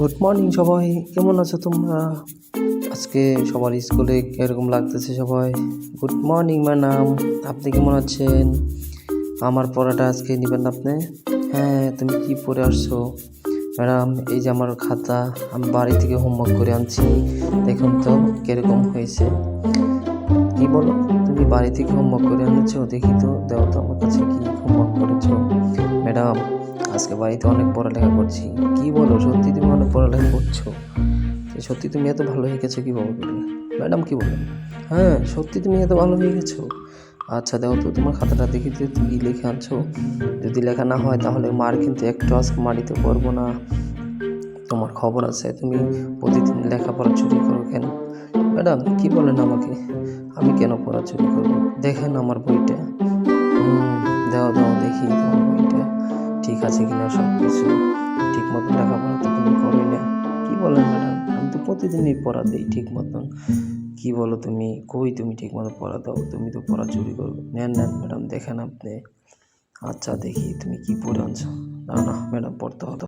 Good morning সবাই। কেমন আছো তোমরা? আজকে সবার স্কুলে এরকম লাগতেছে সবাই? গুড মর্নিং ম্যাডাম আপনি কেমন আছেন? আমার পড়াটা আজকে নেবেন আপনি? হ্যাঁ তুমি কি পড়ে আসছো? ম্যাডাম এই যে আমার খাতা, আমি বাড়ি থেকে হোমওয়ার্ক করে আনছি। দেখুন তো কীরকম হয়েছে। কি বলো? তুমি বাড়ি থেকে হোমওয়ার্ক করে এনেছো? দেখি তো, দাও তো আমার কাছে কি হোমওয়ার্ক করেছ। ম্যাডাম আজকে বাড়িতে অনেক পড়ালেখা করছি। কি বলো? সত্যি তুমি অনেক পড়ালেখা করছ। সত্যি তুমি এত ভালো হয়ে গেছো কীভাবে করলে? ম্যাডাম কি বলেন হ্যাঁ সত্যি তুমি এত ভালো হয়ে গেছো? আচ্ছা দেখো তো, তোমার খাতাটা দেখি তো তুমি কি লিখে আনছো? যদি লেখা না হয় তাহলে মার কিন্তু একটু আজকে মারিতে পারব না। তোমার খবর আছে, তুমি প্রতিদিন লেখাপড়া চুরি করো কেন? ম্যাডাম, কি বলেন আমাকে? আমি কেন পড়া চুরি করব? দেখেন আমার বইটা। হুম, দাও দেখি ঠিক আছে কিনা সব কিছু ঠিক মতন লেখাপড়া তো তুমি করোই না। কি বলেন ম্যাডাম? আমি তো প্রতিদিনই পড়া দিই ঠিক মতন। কি বলো তুমি? কই তুমি ঠিক মতো পড়া দাও? তুমি তো পড়া চুরি করবে নেন নেন ম্যাডাম, দেখেন আপনি। আচ্ছা দেখি তুমি কি পড়ে আনছো। না না, ম্যাডাম, পড়তে হতো